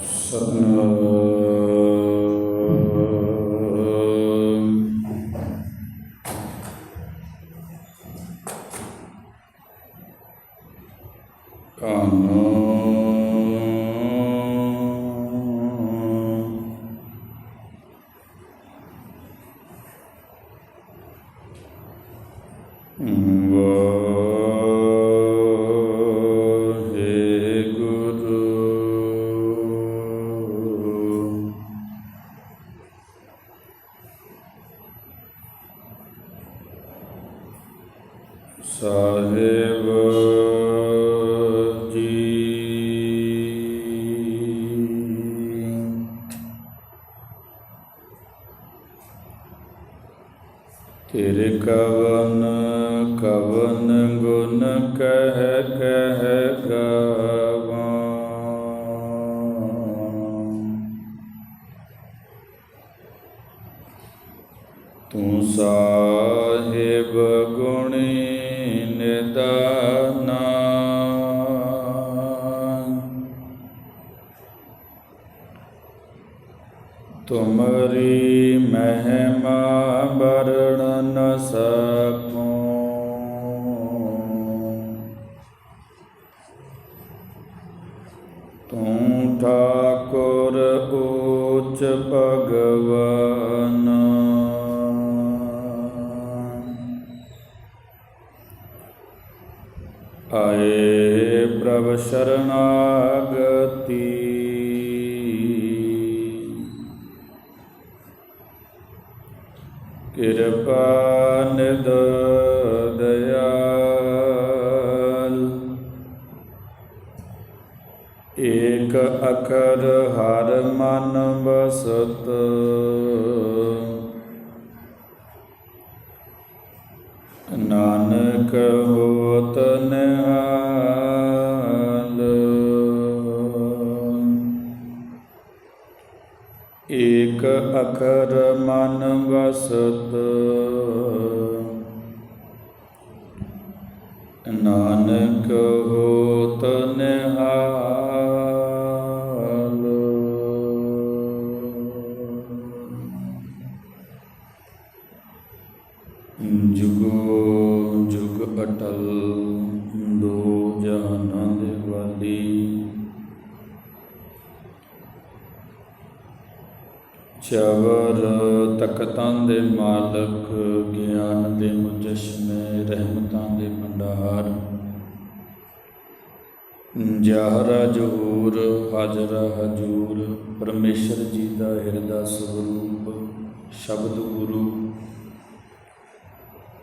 ਸਤਨਾਮ ਸਾਹਿਬ ਉੱਚ ਭਗਵਾਨ। ਆਏ ਪ੍ਰਭ ਸ਼ਰਨਾਗਤੀ। ਕਿਰਪਾ ਬਸਤ ਨਾਨਕ ਹੋਤ ਨਿਹਾਲ। ਏਕ ਅਖਰ ਮਨ ਵਸਤ। ਨਾਨਕ ਹੋਤ ਨਿਹਾਲ। ਚਵਰ ਤਖਤਾਂ ਦੇ ਮਾਲਕ, ਗਿਆਨ ਦੇ ਮੁਜਸ਼ਮੇ, ਰਹਿਮਤਾਂ ਦੇ ਭੰਡਾਰ। ਜਹਰਾ ਜਹੂਰ, ਹਾਜ਼ਰ ਹਜੂਰ, ਪਰਮੇਸ਼ਰ ਜੀ ਦਾ ਹਿਰਦਾ ਸਰੂਪ, ਸ਼ਬਦ ਗੁਰੂ।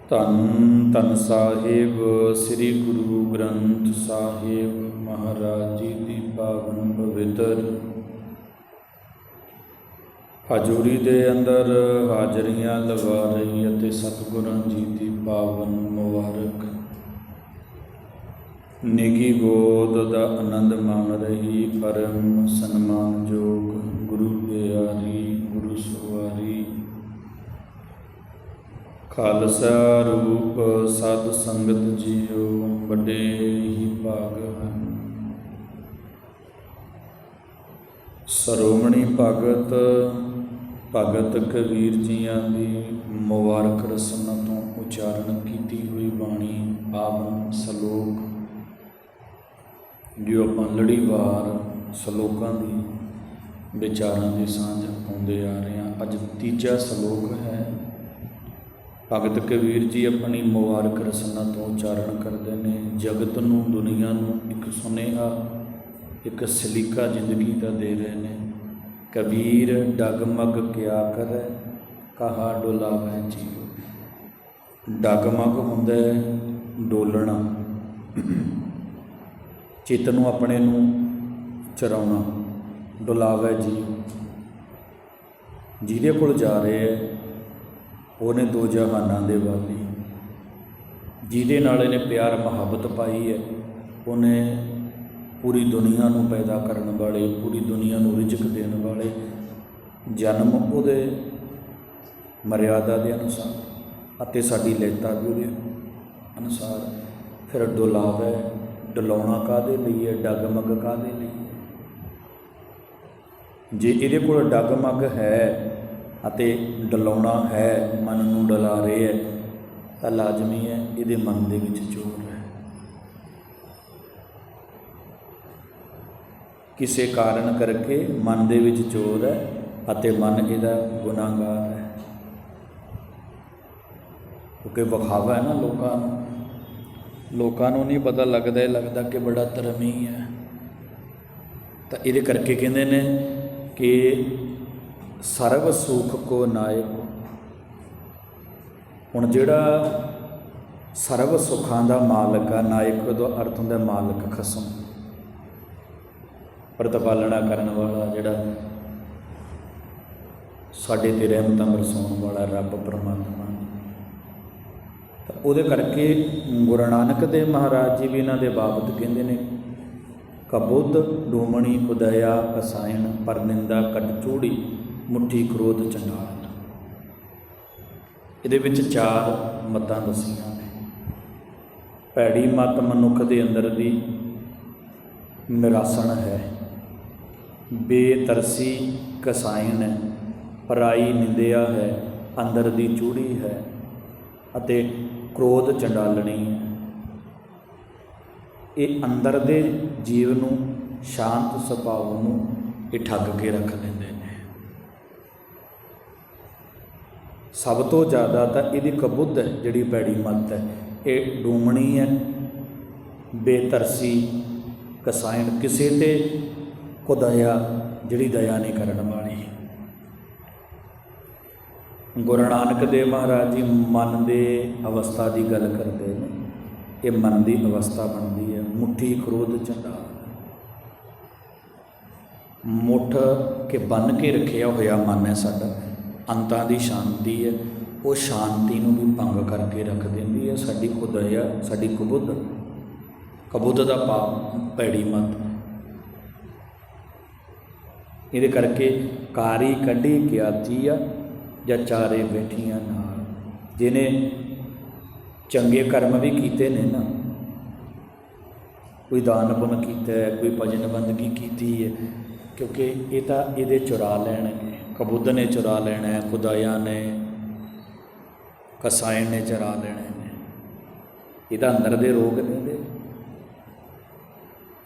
ਧੰਨ ਧੰਨ ਸਾਹਿਬ, ਸ੍ਰੀ ਗੁਰੂ ਗ੍ਰੰਥ ਸਾਹਿਬ, ਮਹਾਰਾਜ ਜੀ ਦੀ ਪਾਵਨ ਪਵਿੱਤਰ ਹਜੂਰੀ ਦੇ ਅੰਦਰ ਹਾਜ਼ਰੀਆਂ ਲਗਾ ਰਹੀ ਅਤੇ ਸਤਿਗੁਰਾਂ ਜੀ ਦੀ ਪਾਵਨ ਮੁਬਾਰਕ। ਨਿੱਘੀ ਗੋਦ ਦਾ ਆਨੰਦ ਮਾਣ ਰਹੀ, ਪਰਮ ਸਨਮਾਨਯੋਗ ਗੁਰੂ ਪਿਆਰੀ, ਗੁਰੂ ਸਵਾਰੀ ਖਾਲਸਾ ਰੂਪ ਸਤ ਸੰਗਤ ਜੀਓ, ਵੱਡੇ ਹੀ ਭਾਗ ਹਨ। ਸਰੋਮਣੀ ਭਗਤ ਭਗਤ ਕਬੀਰ ਜੀਆਂ ਦੀ ਮੁਬਾਰਕ ਰਸਮਾਂ ਤੋਂ ਉਚਾਰਨ ਕੀਤੀ ਹੋਈ ਬਾਣੀ ਆਵਨ ਸ਼ਲੋਕ। ਜੋ ਆਪਾਂ ਲੜੀਵਾਰ ਸ਼ਲੋਕਾਂ ਦੀ ਵਿਚਾਰਾਂ ਦੀ ਸਾਂਝ ਪਾਉਂਦੇ ਆ ਰਹੇ ਹਾਂ, ਅੱਜ ਤੀਜਾ ਸ਼ਲੋਕ ਹੈ। ਭਗਤ ਕਬੀਰ ਜੀ ਆਪਣੀ ਮੁਬਾਰਕ ਰਸਨਾ ਤੋਂ ਉਚਾਰਨ ਕਰਦੇ ਨੇ, ਜਗਤ ਨੂੰ, ਦੁਨੀਆ ਨੂੰ ਇੱਕ ਸੁਨੇਹਾ, ਇੱਕ ਸਲੀਕਾ ਜ਼ਿੰਦਗੀ ਦਾ ਦੇ ਰਹੇ ਨੇ। ਕਬੀਰ ਡਗਮਗ ਕਿਆ ਕਰੈ, ਕਹਾ ਡੁਲਾਵੇ ਜੀਉ। ਡਗਮਗ ਹੁੰਦਾ ਹੈ ਡੋਲਣਾ। ਚਿੱਤ ਨੂੰ ਆਪਣੇ ਨੂੰ ਚਰਾਉਣਾ, ਡੁਲਾਵੇ ਜੀ ਜਿਹਦੇ ਕੋਲ ਜਾ ਰਹੇ ਹੈ ਉਹਨੇ ਦੋ ਜਹਾਨਾਂ ਦੇ ਵਾਲੀ। ਜਿਹਦੇ ਨਾਲ ਇਹਨੇ ਪਿਆਰ ਮੁਹੱਬਤ ਪਾਈ ਹੈ ਉਹਨੇ ਪੂਰੀ ਦੁਨੀਆ ਨੂੰ ਪੈਦਾ ਕਰਨ ਵਾਲੇ, ਪੂਰੀ ਦੁਨੀਆ ਨੂੰ ਰਿਜ਼ਕ ਦੇਣ ਵਾਲੇ ਜਨਮ ਉਹਦੇ ਮਰਿਆਦਾ ਦੇ ਅਨੁਸਾਰ ਅਤੇ ਸਾਡੀ ਲੈਤਾ ਵੀ ਉਹਦੇ ਅਨੁਸਾਰ। ਫਿਰ ਡੁਲਾਵ ਹੈ, ਡਲਾਉਣਾ ਕਾਦੇ ਲਈ ਹੈ, ਡਗਮਗ ਕਾਦੇ ਲਈ ਹੈ? ਜੇ ਇਹਦੇ ਕੋਲ ਡਗਮਗ ਹੈ ਅਤੇ ਡਲਾਉਣਾ ਹੈ, ਮਨ ਨੂੰ ਡਲਾ ਰਿਹਾ ਹੈ, ਤਾਂ ਲਾਜ਼ਮੀ ਹੈ ਇਹਦੇ ਮਨ ਦੇ ਵਿੱਚ ਚੋਰ ਹੈ ਕਿਸੇ ਕਾਰਨ ਕਰਕੇ ਮਨ ਦੇ ਵਿੱਚ ਚੋਰ ਹੈ ਅਤੇ ਮਨ ਇਹਦਾ ਗੁਨਾਹਗਾਰ ਹੈ। ਕਿਉਂਕਿ ਵਿਖਾਵਾ ਹੈ ਨਾ ਲੋਕਾਂ ਨੂੰ। ਲੋਕਾਂ ਨੂੰ ਨਹੀਂ ਪਤਾ ਲੱਗਦਾ ਲੱਗਦਾ ਕਿ ਬੜਾ ਧਰਮੀ ਹੈ। ਤਾਂ ਇਹਦੇ ਕਰਕੇ ਕਹਿੰਦੇ ਨੇ ਕਿ ਸਰਬ ਸੁਖ ਕੋ ਨਾਇਕ। ਹੁਣ ਜਿਹੜਾ ਸਰਬ ਸੁਖਾਂ ਦਾ ਮਾਲਕ ਆ, ਨਾਇਕ ਦਾ ਅਰਥ ਹੁੰਦਾ ਮਾਲਕ ਖਸਮ। ਪ੍ਰਤਪਾਲਣਾ ਕਰਨ ਵਾਲਾ ਜਿਹੜਾ ਸਾਡੇ ਤੇ ਰਹਿਮਤਾਂ ਬਰਸਾਉਣ ਵਾਲਾ ਰੱਬ ਪਰਮਾਤਮਾ। ਤਾਂ ਉਹਦੇ ਕਰਕੇ ਗੁਰੂ ਨਾਨਕ ਦੇਵ ਮਹਾਰਾਜ ਜੀ ਵੀ ਇਹਨਾਂ ਦੇ ਬਾਬਤ ਕਹਿੰਦੇ ਨੇ ਕਬੁੱਧ ਡੋਮਣੀ ਕੁਦਇਆ ਅਸਾਇਣ ਪਰਨਿੰਦਾ ਕਟ ਚੂੜੀ ਮੁੱਠੀ ਕ੍ਰੋਧ ਚੰਡਾਲ। ਇਹਦੇ ਵਿੱਚ ਚਾਰ ਮਤਾਂ ਦਸੀਆਂ ਨੇ। ਭੈੜੀ ਮਤ ਮਨੁੱਖ ਦੇ ਅੰਦਰ ਦੀ ਨਿਰਾਸਣ ਹੈ। ਬੇਤਰਸੀ ਕਸਾਇਣ ਹੈ ਪਰਾਈ ਨਿੰਦਿਆ ਹੈ, ਅੰਦਰ ਦੀ ਚੂੜੀ ਹੈ ਅਤੇ ਕ੍ਰੋਧ ਚੰਡਾਲਣੀ ਹੈ। ਇਹ ਅੰਦਰ ਦੇ ਜੀਵ ਨੂੰ ਸ਼ਾਂਤ ਸੁਭਾਅ ਨੂੰ ਇਹ ਠੱਗ ਕੇ ਰੱਖ ਦਿੰਦੇ ਨੇ। ਸਭ ਤੋਂ ਜ਼ਿਆਦਾ ਤਾਂ ਇਹਦੀ ਕਬੁੱਧ ਹੈ, ਜਿਹੜੀ ਪੈੜੀ ਮੱਤ ਹੈ। ਇਹ ਡੂਮਣੀ ਹੈ। ਬੇਤਰਸੀ ਕਸਾਇਣ ਕਿਸੇ ਤੇ ਕੁਦਇਆ ਜਿਹੜੀ ਦਇਆ ਨਹੀਂ ਕਰਨ ਵਾਲੀ। ਗੁਰੂ ਨਾਨਕ ਦੇਵ ਮਹਾਰਾਜ ਜੀ ਮਨ ਦੇ ਅਵਸਥਾ ਦੀ ਗੱਲ ਕਰਦੇ ਨੇ। ਇਹ ਮਨ ਦੀ ਅਵਸਥਾ ਬਣਦੀ ਹੈ। ਮੁੱਠੀ ਕ੍ਰੋਧ ਚੰਡਾ ਮੁੱਠ ਕੇ ਬੰਨ ਕੇ ਰੱਖਿਆ ਹੋਇਆ ਮਨ ਹੈ ਸਾਡਾ। ਅੰਤਾਂ ਦੀ ਸ਼ਾਂਤੀ ਹੈ। ਉਹ ਸ਼ਾਂਤੀ ਨੂੰ ਵੀ ਭੰਗ ਕਰਕੇ ਰੱਖ ਦਿੰਦੀ ਹੈ। ਸਾਡੀ ਖੁਦਇਆ ਸਾਡੀ ਕਬੁੱਧ। ਕਬੁੱਧ ਦਾ ਪਾਪ ਪੈੜੀ ਮਤ। ਇਹਦੇ ਕਰਕੇ ਕਾਰੀ ਕੱਢੀ ਗਿਆਤੀ ਆ ਜਾਂ ਚਾਰੇ ਬੈਠੀਆਂ ਨਾਲ। ਜਿਹਨੇ ਚੰਗੇ ਕਰਮ ਵੀ ਕੀਤੇ ਨੇ ਨਾ, ਕੋਈ ਦਾਨ ਪੁੰਨ ਕੀਤਾ, ਕੋਈ ਭਜਨ ਬੰਦਗੀ ਕੀਤੀ ਹੈ ਕਿਉਂਕਿ ਇਹ ਤਾਂ ਇਹਦੇ ਚੁਰਾ ਲੈਣਗੇ। ਕਬੂਦ ਨੇ ਚੁਰਾ ਲੈਣਾ ਹੈ ਖੁਦਾਇਆ ਨੇ ਕਸਾਇਣ ਨੇ ਚੁਰਾ ਲੈਣੇ ਨੇ। ਇਹਦਾ ਅੰਦਰ ਦੇ ਰੋਗ ਨੇ ਇਹਦੇ।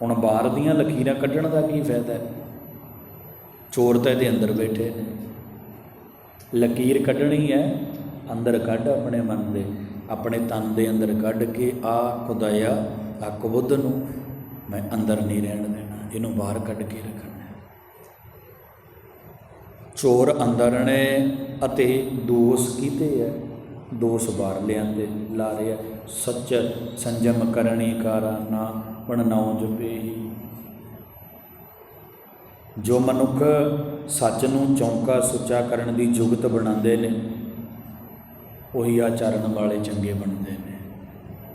ਹੁਣ ਬਾਹਰ ਦੀਆਂ ਲਕੀਰਾਂ ਕੱਢਣ ਦਾ ਕੀ ਫਾਇਦਾ? ਹੈ ਚੋਰ ਤਾਂ ਇਹਦੇ ਅੰਦਰ ਬੈਠੇ ਨੇ। ਲਕੀਰ ਕੱਢਣੀ ਹੈ, ਅੰਦਰ ਕੱਢ ਆਪਣੇ ਮਨ ਦੇ। ਆਪਣੇ ਤਨ ਦੇ ਅੰਦਰ ਕੱਢ ਕੇ, ਆ ਖੁਦਾਇਆ, ਆ ਕਬੁੱਧ ਨੂੰ ਮੈਂ ਅੰਦਰ ਨਹੀਂ ਰਹਿਣ ਦੇਣਾ। ਇਹਨੂੰ ਬਾਹਰ ਕੱਢ ਕੇ ਰੱਖਣਾ ਚੋਰ ਅੰਦਰ ਨੇ ਅਤੇ ਦੋਸ ਕੀਤੇ ਹੈ। ਦੋਸ ਬਾਹਰ ਲਿਆਂਦੇ, ਲਾ ਰਿਹਾ ਸੱਚ ਸੰਜਮ ਕਰਨੀ ਕਾਰਾ ਨਾ ਬਣ ਨਾਉ ਜਪੇਹੀ। ਜੋ ਮਨੁੱਖ ਸੱਚ ਨੂੰ ਚੌਂਕਾ ਸੁੱਚਾ ਕਰਨ ਦੀ ਜੁਗਤ ਬਣਾਉਂਦੇ ਨੇ, ਉਹੀ ਆਚਰਨ ਵਾਲੇ ਚੰਗੇ ਬਣਦੇ ਨੇ।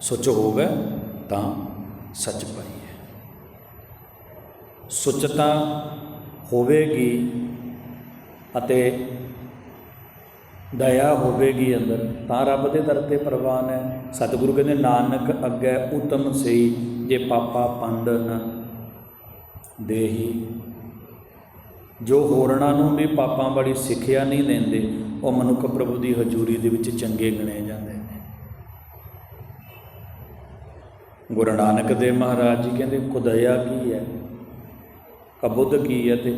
ਸੁੱਚ ਹੋਵੇ ਤਾਂ ਸੱਚ ਪਾਈਏ ਸੁੱਚਤਾ ਹੋਵੇਗੀ ਅਤੇ ਦਇਆ ਹੋਵੇਗੀ ਅੰਦਰ, ਤਾਂ ਰੱਬ ਦੇ ਦਰ ਤੇ ਪ੍ਰਵਾਨ ਹੈ। ਸਤਿਗੁਰੂ ਕਹਿੰਦੇ, ਨਾਨਕ ਅੱਗੇ ਉਤਮ ਸਈ ਜੇ ਪਾਪਾ ਪੰਡ ਨ ਦੇਹੀ। ਜੋ ਹੋਰਨਾਂ ਨੂੰ ਵੀ ਪਾਪਾਂ ਵਾਲੀ ਸਿੱਖਿਆ ਨਹੀਂ ਦਿੰਦੇ, ਉਹ ਮਨੁੱਖ ਪ੍ਰਭੂ ਦੀ ਹਜ਼ੂਰੀ ਦੇ ਵਿੱਚ ਚੰਗੇ ਗਿਣੇ ਜਾਂਦੇ ਨੇ। ਗੁਰੂ ਨਾਨਕ ਦੇਵ ਮਹਾਰਾਜ ਜੀ ਕਹਿੰਦੇ, ਖੁਦਇਆ ਕੀ ਹੈ? ਕਬੁੱਧ ਕੀ ਹੈ ਤੇ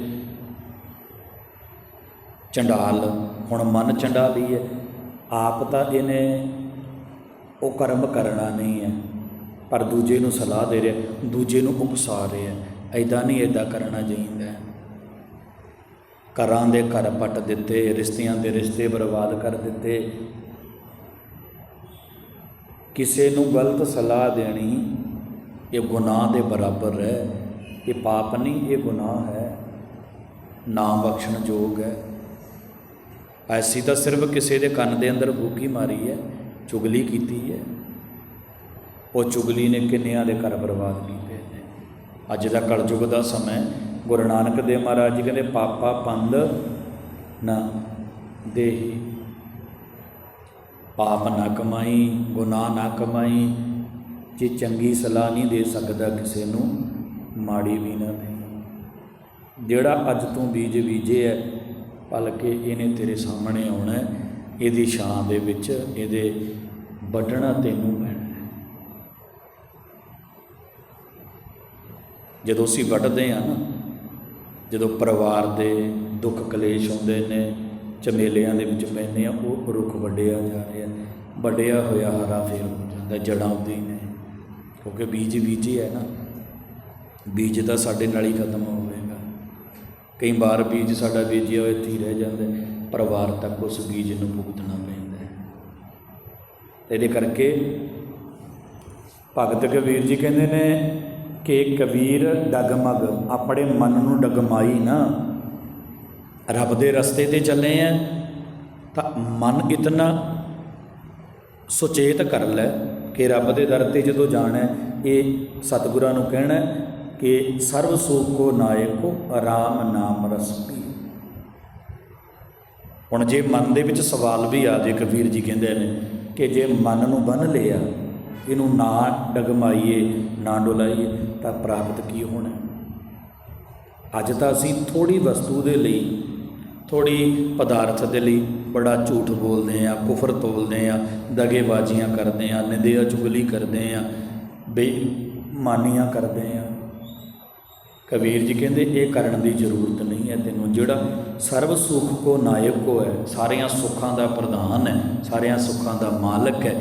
ਚੰਡਾਲ? ਹੁਣ ਮਨ ਚੰਡਾਲੀ ਹੈ। ਆਪ ਤਾਂ ਇਹਨੇ ਉਹ ਕਰਮ ਕਰਨਾ ਨਹੀਂ ਹੈ, ਪਰ ਦੂਜੇ ਨੂੰ ਸਲਾਹ ਦੇ ਰਿਹਾ, ਦੂਜੇ ਨੂੰ ਉਕਸਾ ਰਿਹਾ ਐਦਾਂ ਨਹੀਂ ਐਦਾਂ ਕਰਨਾ ਚਾਹੀਦਾ। ਘਰਾਂ ਦੇ ਘਰ ਪੱਟ ਦਿੱਤੇ, ਰਿਸ਼ਤਿਆਂ ਦੇ ਰਿਸ਼ਤੇ ਬਰਬਾਦ ਕਰ ਦਿੱਤੇ। ਕਿਸੇ ਨੂੰ ਗਲਤ ਸਲਾਹ ਦੇਣੀ, ਇਹ ਗੁਨਾਹ ਦੇ ਬਰਾਬਰ ਹੈ। ਇਹ ਪਾਪ ਨਹੀਂ, ਇਹ ਗੁਨਾਹ ਹੈ। ਨਾਮ ਬਖਸ਼ਣ ਯੋਗ ਹੈ। ਐਸੀ ਤਾਂ ਸਿਰਫ ਕਿਸੇ ਦੇ ਕੰਨ ਦੇ ਅੰਦਰ ਬੂਕੀ ਮਾਰੀ ਹੈ, ਚੁਗਲੀ ਕੀਤੀ ਹੈ। ਉਹ ਚੁਗਲੀ ਨੇ ਕਿੰਨਿਆਂ ਦੇ ਘਰ ਬਰਬਾਦ ਕੀਤੇ ਨੇ? ਅੱਜ ਦਾ ਕਲਯੁਗ ਦਾ ਸਮਾਂ ਗੁਰੂ ਨਾਨਕ ਦੇਵ ਮਹਾਰਾਜ ਜੀ ਕਹਿੰਦੇ, ਪਾਪਾ ਪੰਦ ਨਾ ਦੇਹੀ। ਪਾਪ ਨਾ ਕਮਾਈ, ਗੁਨਾਹ ਨਾ ਕਮਾਈ, ਜੇ ਚੰਗੀ ਸਲਾਹ ਨਹੀਂ ਦੇ ਸਕਦਾ ਕਿਸੇ ਨੂੰ, ਮਾੜੀ ਵੀ ਨਾ ਦੇ ਜਿਹੜਾ ਅੱਜ ਤੋਂ ਬੀਜ ਬੀਜੇ ਹੈ ਭਲਕੇ ਇਹਨੇ ਤੇਰੇ ਸਾਹਮਣੇ ਆਉਣਾ ਇਹਦੀ ਛਾਂ ਦੇ ਵਿੱਚ ਇਹਦੇ ਵੱਢਣਾ ਤੈਨੂੰ ਪੈਣਾ ਜਦੋਂ ਅਸੀਂ ਵੱਢਦੇ ਆ ਨਾ ਜਦੋਂ ਪਰਿਵਾਰ ਦੇ ਦੁੱਖ ਕਲੇਸ਼ ਹੁੰਦੇ ਨੇ, ਝਮੇਲਿਆਂ ਦੇ ਵਿੱਚ ਪੈਂਦੇ ਆ ਉਹ ਰੁੱਖ ਵੱਢਿਆ ਜਾ ਰਿਹਾ ਵੱਢਿਆ ਹੋਇਆ ਹਰਾ ਫੇਰ ਹੋ ਜਾਂਦਾ ਜੜਾਂ ਉੱਤੇ ਹੀ ਨੇ। ਕਿਉਂਕਿ ਬੀਜ ਬੀਜ ਹੀ ਹੈ ਨਾ। ਬੀਜ ਤਾਂ ਸਾਡੇ ਨਾਲ ਹੀ ਖਤਮ ਹੋਵੇਗਾ। ਕਈ ਵਾਰ ਬੀਜ ਸਾਡਾ ਬੀਜਿਆ ਹੋਇਆ ਇੱਥੇ ਹੀ ਰਹਿ ਜਾਂਦਾ ਪਰਿਵਾਰ ਤੱਕ ਉਸ ਬੀਜ ਨੂੰ ਭੁਗਤਣਾ ਪੈਂਦਾ ਹੈ। ਇਹਦੇ ਕਰਕੇ ਭਗਤ ਕਬੀਰ ਜੀ ਕਹਿੰਦੇ ਨੇ ਕਿ ਕਬੀਰ ਡਗਮਗ ਆਪਣੇ ਮਨ ਨੂੰ ਡਗਮਾਈ ਨਾ। ਰੱਬ ਦੇ ਰਸਤੇ ਤੇ ਚੱਲੇ ਆ ਤਾਂ ਮਨ ਇਤਨਾ ਸੁਚੇਤ ਕਰ ਲੈ ਕਿ ਰੱਬ ਦੇ ਦਰ ਤੇ ਜਦੋਂ ਜਾਣਾ ਇਹ ਸਤਿਗੁਰਾਂ ਨੂੰ ਕਹਿਣਾ ਕਿ ਸਰਬ ਸੁਖ ਕੋ ਨਾਇਕੋ ਆਰਾਮ ਨਾਮ ਰਸ ਹੁਣ ਜੇ ਮਨ ਦੇ ਵਿੱਚ ਸਵਾਲ ਵੀ ਆ ਜੇ ਕਬੀਰ ਜੀ ਕਹਿੰਦੇ ਨੇ ਕਿ ਜੇ ਮਨ ਨੂੰ ਬੰਨ ਲਿਆ, ਇਹਨੂੰ ਨਾ ਡਗਮਾਈਏ, ਨਾ ਡੁਲਾਈਏ ਤਾਂ ਪ੍ਰਾਪਤ ਕੀ ਹੋਣਾ? ਅੱਜ ਤਾਂ ਅਸੀਂ ਥੋੜੀ ਵਸਤੂ ਦੇ ਲਈ ਥੋੜੀ ਪਦਾਰਥ ਦੇ ਲਈ ਬੜਾ ਝੂਠ ਬੋਲਦੇ ਆ ਕੁਫਰ ਤੋਲਦੇ ਆ ਦਗੇਬਾਜ਼ੀਆਂ ਕਰਦੇ ਆ ਨਿੰਦਿਆ ਚੁਗਲੀ ਕਰਦੇ ਆ ਬੇਈਮਾਨੀਆਂ ਕਰਦੇ ਆ ਕਬੀਰ ਜੀ ਕਹਿੰਦੇ, ਇਹ ਕਰਨ ਦੀ ਜ਼ਰੂਰਤ ਨਹੀਂ ਹੈ ਤੈਨੂੰ, ਜਿਹੜਾ ਸਰਬ ਸੁਖ ਕੋ ਨਾਇਕ ਕੋ ਹੈ, ਸਾਰਿਆਂ ਸੁੱਖਾਂ ਦਾ ਪ੍ਰਧਾਨ ਹੈ, ਸਾਰਿਆਂ ਸੁੱਖਾਂ ਦਾ ਮਾਲਕ ਹੈ,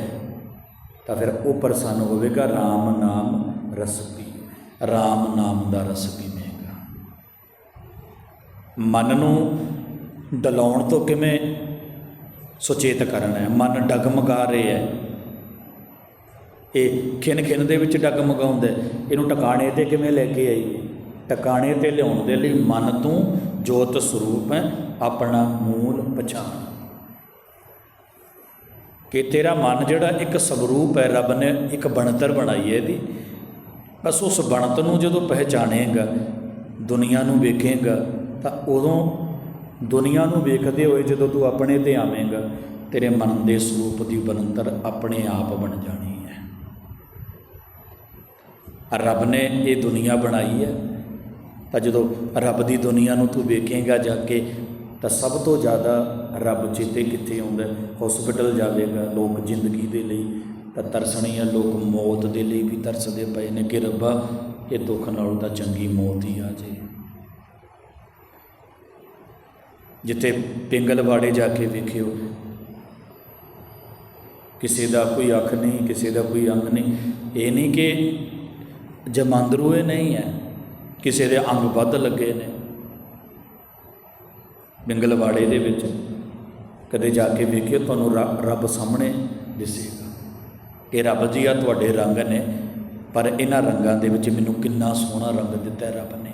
ਤਾਂ ਫਿਰ ਉਹ ਪ੍ਰਸੰਨ ਹੋਵੇਗਾ RAM ਨਾਮ ਰਸ ਪੀ RAM ਨਾਮ ਦਾ ਰਸ ਪੀਵੇਗਾ। ਮਨ ਨੂੰ ਡਲਾਉਣ ਤੋਂ ਕਿਵੇਂ ਸੁਚੇਤ ਕਰਨਾ ਹੈ? ਮਨ ਡਗਮਗਾ ਰਿਹਾ ਹੈ। ਇਹ ਖਿੰਨ ਖਿੰਨ ਦੇ ਵਿੱਚ ਡਗਮਗਾਉਂਦਾ ਹੈ। ਇਹਨੂੰ ਟਿਕਾਣੇ ਤੇ ਕਿਵੇਂ ਲੈ ਕੇ ਆਈਏ? ਟਿਕਾਣੇ ਤੇ ਲਿਆਉਣ ਦੇ ਲਈ ਮਨ ਤੋਂ ਜੋਤ ਸਰੂਪ ਹੈ, ਆਪਣਾ ਮੂਲ ਪਛਾਣ। ਕਿ ਤੇਰਾ ਮਨ ਜਿਹੜਾ ਇੱਕ ਸਵਰੂਪ ਹੈ, ਰੱਬ ਨੇ ਇੱਕ ਬਣਤਰ ਬਣਾਈ ਹੈ ਇਹਦੀ। ਬਸ ਉਸ ਬਣਤ ਨੂੰ ਜਦੋਂ ਪਹਿਚਾਣੇਗਾ, ਦੁਨੀਆ ਨੂੰ ਵੇਖੇਗਾ, ਤਾਂ ਉਦੋਂ ਦੁਨੀਆ ਨੂੰ ਵੇਖਦੇ ਹੋਏ ਜਦੋਂ ਤੂੰ ਆਪਣੇ ਤੇ ਆਵੇਂਗਾ, ਤੇਰੇ ਮਨ ਦੇ ਸਰੂਪ ਦੀ ਬਣਤਰ ਆਪਣੇ ਆਪ ਬਣ ਜਾਣੀ ਹੈ। ਰੱਬ ਨੇ ਇਹ ਦੁਨੀਆ ਬਣਾਈ ਹੈ। ਤਾਂ ਜਦੋਂ ਰੱਬ ਦੀ ਦੁਨੀਆ ਨੂੰ ਤੂੰ ਵੇਖੇਗਾ ਜਾ ਕੇ, ਤਾਂ ਸਭ ਤੋਂ ਜ਼ਿਆਦਾ ਰੱਬ ਚੇਤੇ ਕਿੱਥੇ ਆਉਂਦਾ ਹਸਪੀਟਲ ਜਾਵੇਗਾ, ਲੋਕ ਜ਼ਿੰਦਗੀ ਦੇ ਲਈ ਤਾਂ ਆ ਲੋਕ ਮੌਤ ਦੇ ਲਈ ਵੀ ਤਰਸਦੇ ਪਏ ਨੇ ਕਿ ਰੱਬਾ, ਇਹ ਦੁੱਖ ਨਾਲੋਂ ਤਾਂ ਚੰਗੀ ਮੌਤ ਹੀ ਆ ਜੇ। ਜਿੱਥੇ ਪਿੰਗਲਵਾੜੇ ਜਾ ਕੇ ਵੇਖਿਓ, ਕਿਸੇ ਦਾ ਕੋਈ ਅੱਖ ਨਹੀਂ, ਕਿਸੇ ਦਾ ਕੋਈ ਅੰਗ ਨਹੀਂ। ਇਹ ਨਹੀਂ ਕਿ ਜਮਾਂਦਰੂ ਨਹੀਂ ਹੈ, ਕਿਸੇ ਦੇ ਅੰਗ ਵੱਧ ਲੱਗੇ ਨੇ। ਪਿੰਗਲਵਾੜੇ ਦੇ ਵਿੱਚ ਕਦੇ ਜਾ ਕੇ ਵੇਖਿਓ, ਤੁਹਾਨੂੰ ਰ- ਰੱਬ ਸਾਹਮਣੇ ਦਿਸੇਗਾ ਕਿ ਰੱਬ ਜੀ ਆ, ਤੁਹਾਡੇ ਰੰਗ ਨੇ, ਪਰ ਇਹਨਾਂ ਰੰਗਾਂ ਦੇ ਵਿੱਚ ਮੈਨੂੰ ਕਿੰਨਾ ਸੋਹਣਾ ਰੰਗ ਦਿੱਤਾ ਹੈ ਰੱਬ ਨੇ।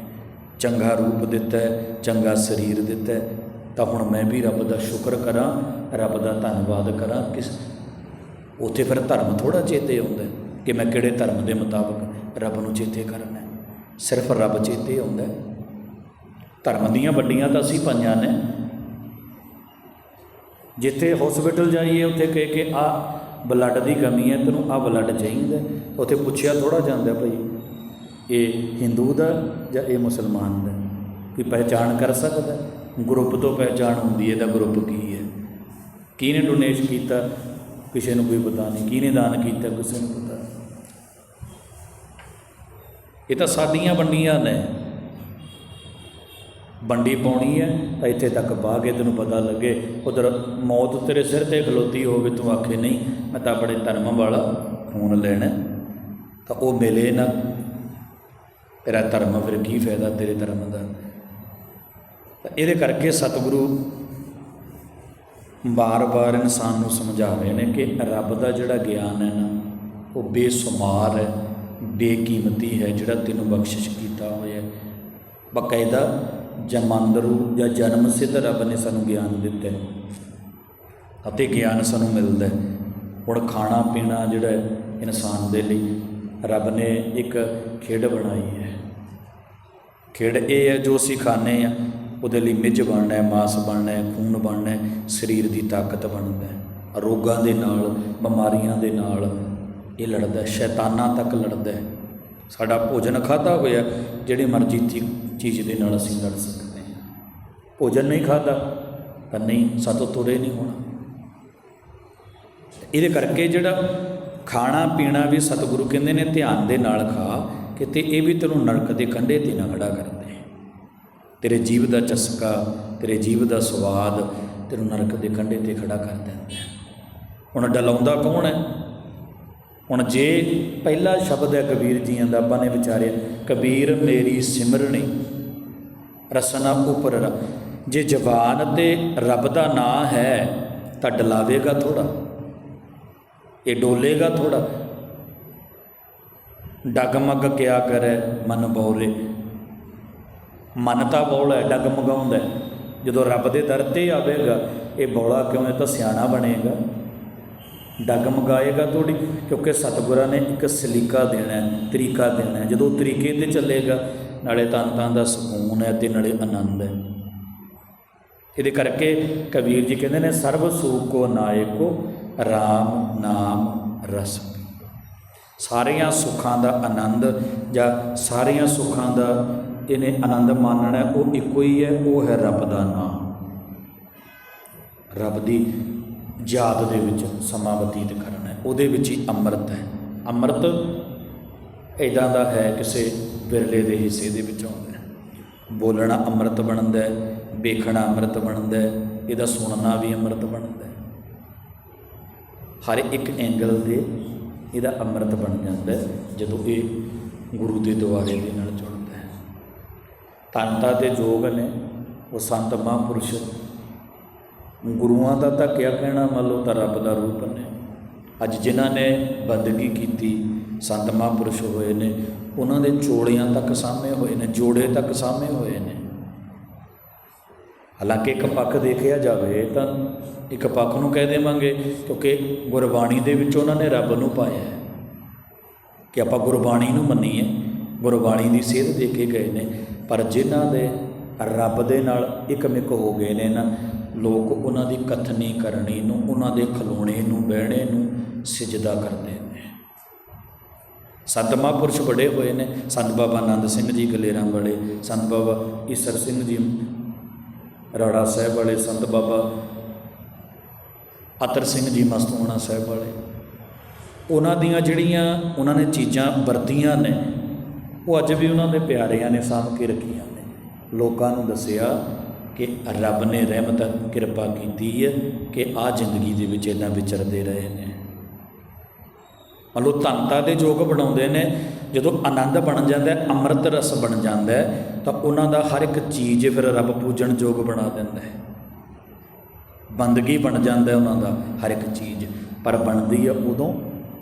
ਚੰਗਾ ਰੂਪ ਦਿੱਤਾ ਹੈ, ਚੰਗਾ ਸਰੀਰ ਦਿੱਤਾ ਹੈ। ਤਾਂ ਹੁਣ ਮੈਂ ਵੀ ਰੱਬ ਦਾ ਸ਼ੁਕਰ ਕਰਾਂ, ਰੱਬ ਦਾ ਧੰਨਵਾਦ ਕਰਾਂ ਕਿਸ ਉੱਥੇ ਫਿਰ ਧਰਮ ਥੋੜਾ ਚੇਤੇ ਆਉਂਦਾ ਕਿ ਮੈਂ ਕਿਹੜੇ ਧਰਮ ਦੇ ਮੁਤਾਬਕ ਰੱਬ ਨੂੰ ਚੇਤੇ ਕਰਨਾ ਹੈ। ਸਿਰਫ ਰੱਬ ਚੇਤੇ ਆਉਂਦਾ ਧਰਮ ਦੀਆਂ ਵੱਡੀਆਂ ਤਾਂ ਅਸੀਂ ਪਾਈਆਂ ਨੇ। ਜਿੱਥੇ ਹਸਪੀਟਲ ਜਾਈਏ, ਉੱਥੇ ਕਹੇ ਕਿ ਆ ਬਲੱਡ ਦੀ ਕਮੀ ਹੈ, ਤੈਨੂੰ ਆ ਬਲੱਡ ਚਾਹੀਦਾ ਉੱਥੇ ਪੁੱਛਿਆ ਥੋੜਾ ਜਾਂਦਾ ਭਾਈ, ਇਹ ਹਿੰਦੂ ਦਾ ਜਾਂ ਇਹ ਮੁਸਲਮਾਨ ਦਾ? ਕੋਈ ਪਹਿਚਾਣ ਕਰ ਸਕਦਾ ਗਰੁੱਪ ਤੋਂ ਪਹਿਚਾਣ ਹੁੰਦੀ ਹੈ ਇਹਦਾ ਗਰੁੱਪ ਕੀ ਹੈ? ਕਿਹਨੇ ਡੋਨੇਟ ਕੀਤਾ? ਕਿਸੇ ਨੂੰ ਕੋਈ ਪਤਾ ਨਹੀਂ। ਕਿਹਨੇ ਦਾਨ ਕੀਤਾ? ਕਿਸੇ ਨੂੰ ਪਤਾ ਇਹ ਤਾਂ ਸਾਡੀਆਂ ਵੰਡੀਆਂ ਨੇ। ਵੰਡੀ ਪਾਉਣੀ ਹੈ, ਤਾਂ ਇੱਥੇ ਤੱਕ ਬਾਹ ਕੇ ਤੈਨੂੰ ਪਤਾ ਲੱਗੇ, ਉਧਰ ਮੌਤ ਤੇਰੇ ਸਿਰ ਤੇ ਖਲੋਤੀ ਹੋਵੇ ਤੂੰ ਆਖੇ ਨਹੀਂ, ਮੈਂ ਤਾਂ ਆਪਣੇ ਧਰਮ ਵਾਲਾ ਖੂਨ ਲੈਣਾ ਤਾਂ ਉਹ ਮਿਲੇ ਨਾ, ਤੇਰਾ ਧਰਮ ਫਿਰ ਕੀ ਫਾਇਦਾ ਤੇਰੇ ਧਰਮ ਦਾ? ਤਾਂ ਇਹਦੇ ਕਰਕੇ ਸਤਿਗੁਰੂ ਬਾਰ-ਬਾਰ ਇਨਸਾਨ ਨੂੰ ਸਮਝਾ ਰਹੇ ਨੇ ਕਿ ਰੱਬ ਦਾ ਜਿਹੜਾ ਗਿਆਨ ਹੈ ਨਾ, ਉਹ ਬੇਸ਼ੁਮਾਰ ਹੈ, ਬੇਕੀਮਤੀ ਹੈ, ਜਿਹੜਾ ਤੈਨੂੰ ਬਖਸ਼ਿਸ਼ ਕੀਤਾ ਹੋਇਆ ਹੈ। ਬਕਾਇਦਾ ਜਮਾਂਦਰੂ ਜਾਂ ਜਨਮ ਸਿੱਧ ਰੱਬ ਨੇ ਸਾਨੂੰ ਗਿਆਨ ਦਿੱਤਾ ਹੈ। ਅਤੇ ਗਿਆਨ ਸਾਨੂੰ ਮਿਲਦਾ ਹੈ। ਹੁਣ ਖਾਣਾ ਪੀਣਾ ਜਿਹੜਾ ਇਨਸਾਨ ਦੇ ਲਈ ਰੱਬ ਨੇ ਇੱਕ ਖੇਡ ਬਣਾਈ ਹੈ। ਖੇਡ ਇਹ ਹੈ, ਜੋ ਅਸੀਂ ਖਾਂਦੇ ਆ ਉਹਦੇ ਲਈ ਮਿੱਝ ਬਣਨਾ ਹੈ, ਮਾਸ ਬਣਨਾ ਹੈ, ਖੂਨ ਬਣਨਾ ਹੈ, ਸਰੀਰ ਦੀ ਤਾਕਤ ਬਣਦਾ ਹੈ। ਰੋਗਾਂ ਦੇ ਨਾਲ, ਬਿਮਾਰੀਆਂ ਦੇ ਨਾਲ ਇਹ ਲੜਦਾ ਹੈ, ਸ਼ੈਤਾਨਾਂ ਤੱਕ ਲੜਦਾ ਹੈ। ਸਾਡਾ ਭੋਜਨ ਖਾਦਾ ਹੋਇਆ, ਜਿਹੜੀ ਮਰਜ਼ੀ ਚੀ- ਚੀਜ਼ ਦੇ ਨਾਲ ਅਸੀਂ ਲੜ ਸਕਦੇ ਹਾਂ। ਭੋਜਨ ਨਹੀਂ ਖਾਦਾ ਤਾਂ ਨਹੀਂ, ਸਾਤੋਂ ਤੁਰੇ ਨਹੀਂ ਹੋਣਾ। ਇਹਦੇ ਕਰਕੇ ਜਿਹੜਾ ਖਾਣਾ ਪੀਣਾ ਵੀ ਸਤਿਗੁਰੂ ਕਹਿੰਦੇ ਨੇ, ਧਿਆਨ ਦੇ ਨਾਲ ਖਾ, ਕਿਤੇ ਇਹ ਵੀ ਤੈਨੂੰ ਨਰਕ ਦੇ ਕੰਢੇ ਤੇ ਨਾ ਖੜਾ ਕਰਦੇ ਤੇਰੇ ਜੀਵ ਦਾ ਚਸਕਾ, ਤੇਰੇ ਜੀਵ ਦਾ ਸਵਾਦ ਤੈਨੂੰ ਨਰਕ ਦੇ ਕੰਢੇ ਤੇ ਖੜਾ ਕਰ ਦਿੰਦਾ ਹੁਣ ਡਲਾਉਂਦਾ ਕੌਣ ਹੈ? ਹੁਣ ਜੇ ਪਹਿਲਾ ਸ਼ਬਦ ਹੈ ਕਬੀਰ ਜੀਆਂ ਦਾ, ਆਪਾਂ ਨੇ ਵਿਚਾਰਿਆ, ਕਬੀਰ ਮੇਰੀ ਸਿਮਰਣੀ ਰਸਨਾ ਉਪਰ ਜੇ ਜਬਾਨ ਤੇ ਰੱਬ ਦਾ ਨਾਂ ਹੈ, ਤਾਂ ਡਲਾਵੇਗਾ ਥੋੜਾ ਇਹ ਡੋਲੇਗਾ ਥੋੜਾ ਡਗਮਗ ਕਿਆ ਕਰੇ, ਮਨ ਬੋਲੇ। ਮਨ ਤਾਂ ਬੌਲਾ ਹੈ ਡਗਮਗਾਉਂਦਾ। ਹੈ। ਜਦੋਂ ਰੱਬ ਦੇ ਦਰ ਤੇ ਆਵੇਗਾ, ਇਹ ਬੌਲਾ ਕਿਉਂ ਇਹ ਤਾਂ ਸਿਆਣਾ ਬਣੇਗਾ। ਡਗਮਗਾਏਗਾ ਤੁਹਾਡੀ, ਕਿਉਂਕਿ ਸਤਿਗੁਰਾਂ ਨੇ ਇੱਕ ਸਲੀਕਾ ਦੇਣਾ ਹੈ, ਤਰੀਕਾ ਦੇਣਾ ਹੈ। ਜਦੋਂ ਤਰੀਕੇ ਤੇ ਚੱਲੇਗਾ, ਨਾਲੇ ਤਨ ਤਨ ਦਾ ਸਕੂਨ ਹੈ ਤੇ ਨਾਲੇ ਆਨੰਦ ਹੈ। ਇਹਦੇ ਕਰਕੇ ਕਬੀਰ ਜੀ ਕਹਿੰਦੇ ਨੇ, ਸਰਬ ਸੁਖ ਕੋ ਨਾਇਕੋ RAM ਨਾਮ ਰਸ। ਸਾਰੀਆਂ ਸੁੱਖਾਂ ਦਾ ਆਨੰਦ ਜਾਂ ਸਾਰੀਆਂ ਸੁੱਖਾਂ ਦਾ ਇਹਨੇ ਆਨੰਦ ਮਾਨਣਾ, ਉਹ ਇੱਕੋ ਹੀ ਹੈ, ਉਹ ਹੈ ਰੱਬ ਦਾ ਨਾਮ। ਰੱਬ ਦੀ ਯਾਦ ਦੇ ਵਿੱਚ ਸਮਾਂ ਬਤੀਤ ਕਰਨਾ ਹੈ। ਉਹਦੇ ਵਿੱਚ ਹੀ ਅੰਮ੍ਰਿਤ ਹੈ। ਅੰਮ੍ਰਿਤ ਇਦਾਂ ਦਾ ਹੈ, ਕਿਸੇ ਵਿਰਲੇ ਦੇ ਹਿੱਸੇ ਦੇ ਵਿੱਚ ਆਉਂਦਾ ਬੋਲਣਾ ਅੰਮ੍ਰਿਤ ਬਣਦਾ ਹੈ, ਵੇਖਣਾ ਅੰਮ੍ਰਿਤ ਬਣਦਾ ਹੈ, ਇਹਦਾ ਸੁਣਨਾ ਵੀ ਅੰਮ੍ਰਿਤ ਬਣਦਾ ਹੈ। ਹਰ ਇੱਕ ਐਂਗਲ ਦੇ ਇਹਦਾ ਅੰਮ੍ਰਿਤ ਬਣ ਜਾਂਦਾ ਜਦੋਂ ਇਹ ਗੁਰੂ ਦੇ ਦੁਆਰੇ ਦੇ ਨਾਲ ਜੁੜਦਾ ਹੈ। ਤਨਤਾ ਦੇ ਜੋਗ ਨੇ, ਉਹ ਸੰਤ ਮਹਾਂਪੁਰਸ਼ ਗੁਰੂਆਂ ਦਾ ਤਾਂ ਕਿਆ ਕਹਿਣਾ ਮੰਨ ਲਓ ਤਾਂ ਰੱਬ ਦਾ ਰੂਪ ਨੇ। ਅੱਜ ਜਿਨ੍ਹਾਂ ਨੇ ਬੰਦਗੀ ਕੀਤੀ, ਸੰਤ ਮਹਾਂਪੁਰਸ਼ ਹੋਏ ਨੇ, ਉਹਨਾਂ ਦੇ ਚੋੜਿਆਂ ਤੱਕ ਸਾਹਮਣੇ ਹੋਏ ਨੇ, ਜੋੜੇ ਤੱਕ ਸਾਹਮਣੇ ਹੋਏ ਨੇ। ਹਾਲਾਂਕਿ ਇੱਕ ਪੱਖ ਦੇਖਿਆ ਜਾਵੇ ਤਾਂ ਇੱਕ ਪੱਖ ਨੂੰ ਕਹਿ ਦੇਵਾਂਗੇ, ਕਿਉਂਕਿ ਗੁਰਬਾਣੀ ਦੇ ਵਿੱਚ ਉਹਨਾਂ ਨੇ ਰੱਬ ਨੂੰ ਪਾਇਆ ਹੈ। ਕਿ ਆਪਾਂ ਗੁਰਬਾਣੀ ਨੂੰ ਮੰਨੀਏ, ਗੁਰਬਾਣੀ ਦੀ ਸੇਧ ਦੇ ਕੇ ਗਏ ਨੇ, ਪਰ ਜਿਨ੍ਹਾਂ ਦੇ ਰੱਬ ਦੇ ਨਾਲ ਇੱਕਮਿਕ ਹੋ ਗਏ ਨੇ ਨਾ ਲੋਕ ਉਹਨਾਂ ਦੀ ਕਥਨੀ ਕਰਨੀ ਨੂੰ, ਉਹਨਾਂ ਦੇ ਖਲੋਣੇ ਨੂੰ, ਬਹਿਣੇ ਨੂੰ ਸਜਦਾ ਕਰਦੇ ਨੇ। ਸੰਤ ਮਹਾਂਪੁਰਸ਼ ਬੜੇ ਹੋਏ ਨੇ। ਸੰਤ ਬਾਬਾ ਆਨੰਦ ਸਿੰਘ ਜੀ ਗਲੇਰਾਂ ਵਾਲੇ, ਸੰਤ ਬਾਬਾ ਈਸਰ ਸਿੰਘ ਜੀ ਰਾੜਾ ਸਾਹਿਬ ਵਾਲੇ, ਸੰਤ ਬਾਬਾ ਅਤਰ ਸਿੰਘ ਜੀ ਮਸਤੂਆਣਾ ਸਾਹਿਬ ਵਾਲੇ। ਉਹਨਾਂ ਦੀਆਂ ਜਿਹੜੀਆਂ ਉਹਨਾਂ ਨੇ ਚੀਜ਼ਾਂ ਵਰਤੀਆਂ ਨੇ, ਉਹ ਅੱਜ ਵੀ ਉਹਨਾਂ ਦੇ ਪਿਆਰਿਆਂ ਨੇ ਸਾਂਭ ਕੇ ਰੱਖੀਆਂ ਨੇ। ਲੋਕਾਂ ਨੂੰ ਦੱਸਿਆ ਕਿ ਰੱਬ ਨੇ ਰਹਿਮਤ, ਕਿਰਪਾ ਕੀਤੀ ਹੈ ਕਿ ਆ ਜ਼ਿੰਦਗੀ ਦੇ ਵਿੱਚ ਇਦਾਂ ਵਿਚਰਦੇ ਰਹੇ ਨੇ। ਮੰਨ ਲਓ ਧਨਤਾ ਦੇ ਯੋਗ ਬਣਾਉਂਦੇ ਨੇ। ਜਦੋਂ ਆਨੰਦ ਬਣ ਜਾਂਦਾ ਹੈ, ਅੰਮ੍ਰਿਤ ਰਸ ਬਣ ਜਾਂਦਾ ਹੈ, ਤਾਂ ਉਹਨਾਂ ਦਾ ਹਰ ਇੱਕ ਚੀਜ਼ ਫਿਰ ਰੱਬ ਪੂਜਣ ਯੋਗ ਬਣਾ ਦਿੰਦਾ ਹੈ। ਬੰਦਗੀ ਬਣ ਜਾਂਦਾ ਉਹਨਾਂ ਦਾ ਹਰ ਇੱਕ ਚੀਜ਼। ਪਰ ਬਣਦੀ ਹੈ ਉਦੋਂ,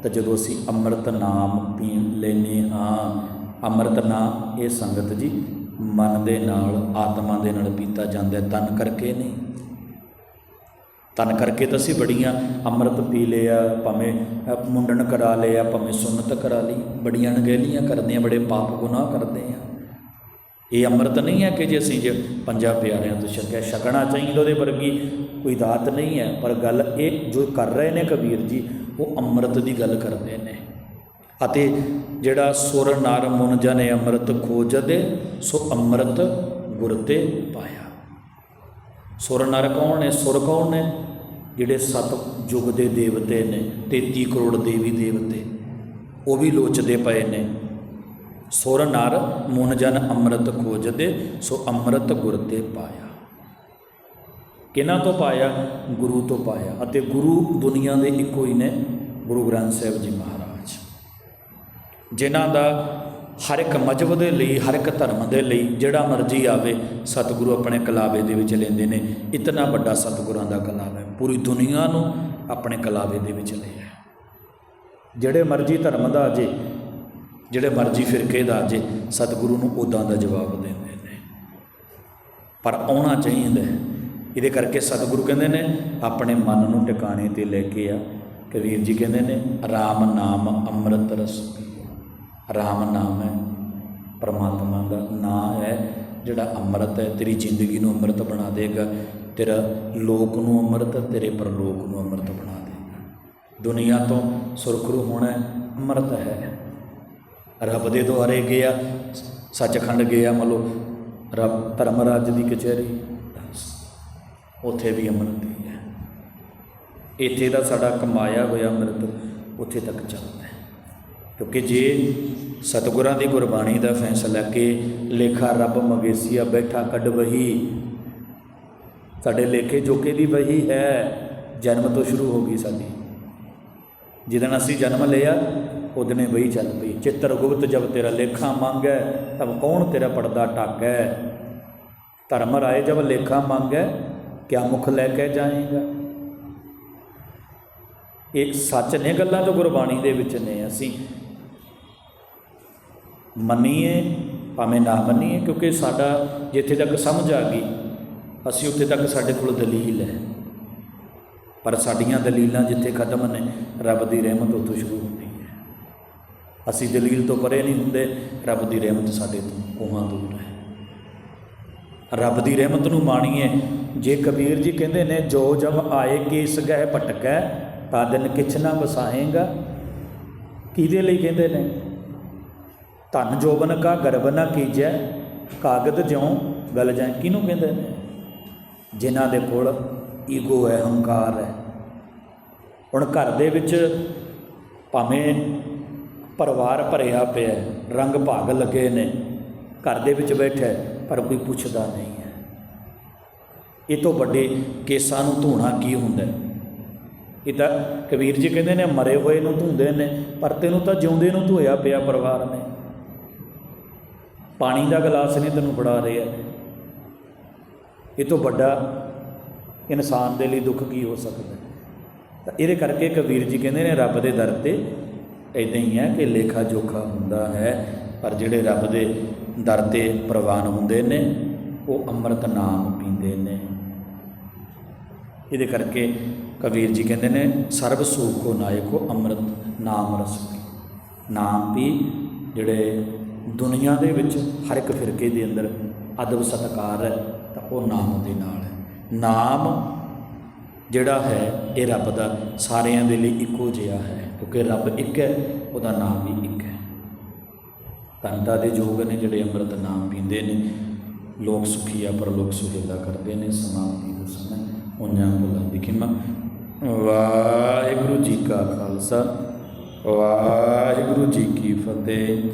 ਤਾਂ ਜਦੋਂ ਅਸੀਂ ਅੰਮ੍ਰਿਤ ਨਾਮ ਪੀਣ ਲੈਨੇ ਹਾਂ। ਅੰਮ੍ਰਿਤ ਨਾਮ ਇਹ ਸੰਗਤ ਜੀ ਮਨ ਦੇ ਨਾਲ ਆਤਮਾ ਦੇ ਨਾਲ ਪੀਤਾ ਜਾਂਦਾ ਹੈ। ਤਨ ਕਰਕੇ ਨਹੀਂ। ਤਨ ਕਰਕੇ ਤਾਂ ਅਸੀਂ ਬੜੀਆਂ ਅੰਮ੍ਰਿਤ ਪੀ ਲਿਆ ਭਾਵੇਂ ਅ, ਮੁੰਡਨ ਕਰਾ ਲਿਆ ਭਾਵੇਂ ਸੁਨਤ ਕਰਾ ਲਈ। ਬੜੀਆਂ ਨਗੇਲੀਆਂ ਕਰਦੇ ਆ ਬੜੇ ਪਾਪ ਗੁਨਾਹ ਕਰਦੇ ਆ। ਇਹ ਅੰਮ੍ਰਿਤ ਨਹੀਂ ਹੈ ਕਿ ਜੇ ਅਸੀਂ ਜੇ ਪੰਜਾਂ ਪਿਆਰਿਆਂ ਤੋਂ ਛਕਿਆ ਛਕਣਾ ਚਾਹੀਦਾ ਉਹਦੇ ਵਰਗੀ ਕੋਈ ਦਾਤ ਨਹੀਂ ਹੈ। ਪਰ ਗੱਲ ਇਹ ਜੋ ਕਰ ਰਹੇ ਨੇ ਕਬੀਰ ਜੀ ਉਹ ਅੰਮ੍ਰਿਤ ਦੀ ਗੱਲ ਕਰਦੇ ਨੇ। ਅਤੇ ਜਿਹੜਾ ਸੁਰ ਨਰ ਮੁਨ ਜਨ ਅੰਮ੍ਰਿਤ ਖੋਜਦੇ, ਸੋ ਅੰਮ੍ਰਿਤ ਗੁਰ ਤੇ ਪਾਇਆ। ਸੁਰ ਨਰ ਕੌਣ ਨੇ? ਸੁਰ ਕੌਣ ਨੇ? ਜਿਹੜੇ ਸਤ ਯੁਗ ਦੇ ਦੇਵਤੇ ਨੇ 33 ਕਰੋੜ ਦੇਵੀ ਦੇਵਤੇ, ਉਹ ਵੀ ਲੋਚਦੇ ਪਏ ਨੇ। ਸੁਰ ਨਰ ਮੁਨ ਜਨ ਅੰਮ੍ਰਿਤ ਖੋਜਦੇ, ਸੋ ਅੰਮ੍ਰਿਤ ਗੁਰ ਤੇ ਪਾਇਆ। ਕਿਹਨਾਂ ਤੋਂ ਪਾਇਆ? ਗੁਰੂ ਤੋਂ ਪਾਇਆ। ਅਤੇ ਗੁਰੂ ਦੁਨੀਆ ਦੇ ਇੱਕੋ ਹੀ ਨੇ, ਗੁਰੂ ਗ੍ਰੰਥ ਸਾਹਿਬ ਜੀ ਮਹਾਰਾਜ। ਜਿਨ੍ਹਾਂ ਦਾ ਹਰ ਇੱਕ ਮਜਬ ਦੇ ਲਈ, ਹਰ ਇੱਕ ਧਰਮ ਦੇ ਲਈ ਜਿਹੜਾ ਮਰਜ਼ੀ ਆਵੇ, ਸਤਿਗੁਰੂ ਆਪਣੇ ਕਲਾਵੇ ਦੇ ਵਿੱਚ ਲੈਂਦੇ ਨੇ। ਇਤਨਾ ਵੱਡਾ ਸਤਿਗੁਰਾਂ ਦਾ ਕਲਾਵਾ। ਹੈ ਪੂਰੀ ਦੁਨੀਆ ਨੂੰ ਆਪਣੇ ਕਲਾਵੇ ਦੇ ਵਿੱਚ ਲਿਆ ਜਿਹੜੇ ਮਰਜ਼ੀ ਧਰਮ ਦਾ ਅਜੇ ਜਿਹੜੇ ਮਰਜ਼ੀ ਫਿਰਕੇ ਦਾ ਅਜੇ ਸਤਿਗੁਰੂ ਨੂੰ ਉਦਾਂ ਦਾ ਜਵਾਬ ਦਿੰਦੇ ਨੇ। ਪਰ ਆਉਣਾ ਚਾਹੀਦਾ ਇਹਦੇ ਕਰਕੇ ਸਤਿਗੁਰੂ ਕਹਿੰਦੇ ਨੇ, ਆਪਣੇ ਮਨ ਨੂੰ ਟਿਕਾਣੇ ਤੇ ਲੈ ਕੇ ਆ। ਕਬੀਰ ਜੀ ਕਹਿੰਦੇ ਨੇ RAM ਨਾਮ ਅੰਮ੍ਰਿਤ ਰਸ ਰਾਮ ਨਾਮ ਹੈ, ਪਰਮਾਤਮਾ ਦਾ ਨਾਮ ਹੈ, ਜਿਹੜਾ ਅੰਮ੍ਰਿਤ ਹੈ, ਤੇਰੀ ਜ਼ਿੰਦਗੀ ਨੂੰ ਅੰਮ੍ਰਿਤ ਬਣਾ ਦੇਗਾ, ਤੇਰਾ ਲੋਕ ਨੂੰ ਅੰਮ੍ਰਿਤ, ਤੇਰੇ ਪਰਲੋਕ ਨੂੰ ਅੰਮ੍ਰਿਤ ਬਣਾ ਦੇਗਾ। ਦੁਨੀਆ ਤੋਂ ਸੁਰਖਰੂ ਹੋਣਾ ਅੰਮ੍ਰਿਤ ਹੈ। ਰੱਬ ਦੇ ਦੁਆਰੇ ਗਿਆ, ਸੱਚਖੰਡ ਗਿਆ, ਮੰਨ ਲਓ, ਰੱਬ ਧਰਮ ਰਾਜ ਦੀ ਕਚਹਿਰੀ ਉੱਥੇ ਵੀ ਅੰਮ੍ਰਿਤ ਹੀ ਹੈ। ਇੱਥੇ ਦਾ ਸਾਡਾ ਕਮਾਇਆ ਹੋਇਆ ਅੰਮ੍ਰਿਤ ਉੱਥੇ ਤੱਕ ਚੱਲਦਾ ਕਿਉਂਕਿ ਜੇ ਸਤਿਗੁਰਾਂ ਦੀ ਗੁਰਬਾਣੀ ਦਾ ਫੈਸਲਾ ਕਿ ਲੇਖਾ ਰੱਬ ਮਗੇਸੀਆ ਬੈਠਾ ਕੱਢ ਵਹੀ, ਸਾਡੇ ਲੇਖੇ ਜੋਕੇ ਦੀ ਵਹੀ ਹੈ, ਜਨਮ ਤੋਂ ਸ਼ੁਰੂ ਹੋ ਗਈ ਸਾਡੀ। ਜਿਦਣ ਅਸੀਂ ਜਨਮ ਲਿਆ ਉਦਨੇ ਵਹੀ ਚੱਲ ਪਈ। ਚਿੱਤਰ ਗੁਪਤ ਜਬ ਤੇਰਾ ਲੇਖਾ ਮੰਗੈ, ਤਬ ਕੌਣ ਤੇਰਾ ਪਰਦਾ ਢਾਕੈ? ਧਰਮ ਰਾਏ ਜਬ ਲੇਖਾ ਮੰਗੈ, ਕਿਆ ਮੁਖ ਲੈ ਕੇ ਜਾਏਗਾ? ਇਹ ਸੱਚ ਨੇ ਗੱਲਾਂ ਜੋ ਗੁਰਬਾਣੀ ਦੇ ਵਿੱਚ ਨੇ ਅਸੀਂ। ਮੰਨੀਏ, ਭਾਵੇਂ ਨਾ ਮੰਨੀਏ, ਕਿਉਂਕਿ ਸਾਡਾ ਜਿੱਥੇ ਤੱਕ ਸਮਝ ਆ ਗਈ, ਅਸੀਂ ਉੱਥੇ ਤੱਕ ਸਾਡੇ ਕੋਲ ਦਲੀਲ ਹੈ। ਪਰ ਸਾਡੀਆਂ ਦਲੀਲਾਂ ਜਿੱਥੇ ਖਤਮ ਨੇ, ਰੱਬ ਦੀ ਰਹਿਮਤ ਉੱਥੋਂ ਸ਼ੁਰੂ ਹੁੰਦੀ ਹੈ। ਅਸੀਂ ਦਲੀਲ ਤੋਂ ਪਰੇ ਨਹੀਂ ਹੁੰਦੇ, ਰੱਬ ਦੀ ਰਹਿਮਤ ਸਾਡੇ ਤੋਂ ਕੋਹਾਂ ਦੂਰ ਹੈ। ਰੱਬ ਦੀ ਰਹਿਮਤ ਨੂੰ ਮਾਣੀਏ, ਜੇ ਕਬੀਰ ਜੀ ਕਹਿੰਦੇ ਨੇ, ਜੋ ਜਬ ਆਏ ਕੇਸ ਗਹਿ ਭਟਕੈ, ਤਾਂ ਦਿਨ ਕਿਛ ਨਾ ਵਸਾਏਗਾ। ਕਿਹਦੇ ਲਈ ਕਹਿੰਦੇ ਨੇ? ਧਨ ਜੋਬਨ ਕਾ ਗਰਬ ਨਾ ਕੀਜੈ, ਕਾਗਦ ਜਿਉ ਗਲ ਜਾਏ। ਕਿਹਨੂੰ ਕਹਿੰਦੇ ਨੇ? ਜਿਨ੍ਹਾਂ ਦੇ ਕੋਲ ਈਗੋ ਹੈ, ਹੰਕਾਰ ਹੈ। ਹੁਣ ਘਰ ਦੇ ਵਿੱਚ ਭਾਵੇਂ ਪਰਿਵਾਰ ਭਰਿਆ ਪਿਆ ਰੰਗ ਭਾਗ ਲੱਗੇ ਨੇ, ਘਰ ਦੇ ਵਿੱਚ ਬੈਠਾ ਪਰ ਕੋਈ ਪੁੱਛਦਾ ਨਹੀਂ ਹੈ। ਇਹ ਤੋਂ ਵੱਡੇ ਕੇਸਾਂ ਨੂੰ ਧੋਣਾ ਕੀ ਹੁੰਦਾ ਇਹ ਤਾਂ ਕਬੀਰ ਜੀ ਕਹਿੰਦੇ ਨੇ, ਮਰੇ ਹੋਏ ਨੂੰ ਧੁੰਦੇ ਨੇ, ਪਰ ਤੈਨੂੰ ਤਾਂ ਜਿਉਂਦੇ ਨੂੰ ਧੋਇਆ ਪਿਆ ਪਰਿਵਾਰ ਨੇ। ਪਾਣੀ ਦਾ ਗਲਾਸ ਨਹੀਂ ਤੈਨੂੰ ਫੜਾ ਰਿਹਾ ਇਹ ਤੋਂ ਵੱਡਾ ਇਨਸਾਨ ਦੇ ਲਈ ਦੁੱਖ ਕੀ ਹੋ ਸਕਦਾ? ਤਾਂ ਇਹਦੇ ਕਰਕੇ ਕਬੀਰ ਜੀ ਕਹਿੰਦੇ ਨੇ, ਰੱਬ ਦੇ ਦਰ ਤੇ ਇਦਾਂ ਹੀ ਹੈ ਕਿ ਲੇਖਾ ਜੋਖਾ ਹੁੰਦਾ ਹੈ, ਪਰ ਜਿਹੜੇ ਰੱਬ ਦੇ ਦਰ ਤੇ ਪ੍ਰਵਾਨ ਹੁੰਦੇ ਨੇ, ਉਹ ਅੰਮ੍ਰਿਤ ਨਾਮ ਪੀਂਦੇ ਨੇ। ਇਹਦੇ ਕਰਕੇ ਕਬੀਰ ਜੀ ਕਹਿੰਦੇ ਨੇ, ਸਰਬ ਸੁਖ ਕੋ ਨਾਇਕੋ ਅੰਮ੍ਰਿਤ ਨਾਮ ਰਸ ਨਾਮ ਪੀ ਜਿਹੜੇ ਦੁਨੀਆ ਦੇ ਵਿੱਚ ਹਰ ਇੱਕ ਫਿਰਕੇ ਦੇ ਅੰਦਰ ਅਦਬ ਸਤਕਾਰ ਹੈ, ਤਾਂ ਉਹ ਨਾਮ ਦੇ ਨਾਲ ਹੈ। ਨਾਮ ਜਿਹੜਾ ਹੈ, ਇਹ ਰੱਬ ਦਾ ਸਾਰਿਆਂ ਦੇ ਲਈ ਇੱਕੋ ਜਿਹਾ ਹੈ, ਕਿਉਂਕਿ ਰੱਬ ਇੱਕ ਹੈ, ਉਹਦਾ ਨਾਮ ਵੀ ਇੱਕ ਹੈ। ਤਨਤਾ ਦੇ ਯੋਗ ਨੇ ਜਿਹੜੇ ਅੰਮ੍ਰਿਤ ਨਾਮ ਪੀਂਦੇ ਨੇ, ਲੋਕ ਸੁਖੀਆ ਪਰ ਲੋਕ ਸੁਹੇਲਾ ਕਰਦੇ ਨੇ ਸਮਾਪਤੀ ਦੇ ਸਮੇਂ ਉਹਨਾਂ ਬੁਲਾ ਦੀ ਖਿਮਾ। ਵਾਹਿਗੁਰੂ ਜੀ ਕਾ ਖਾਲਸਾ, ਵਾਹਿਗੁਰੂ ਜੀ ਕੀ ਫਤਿਹ।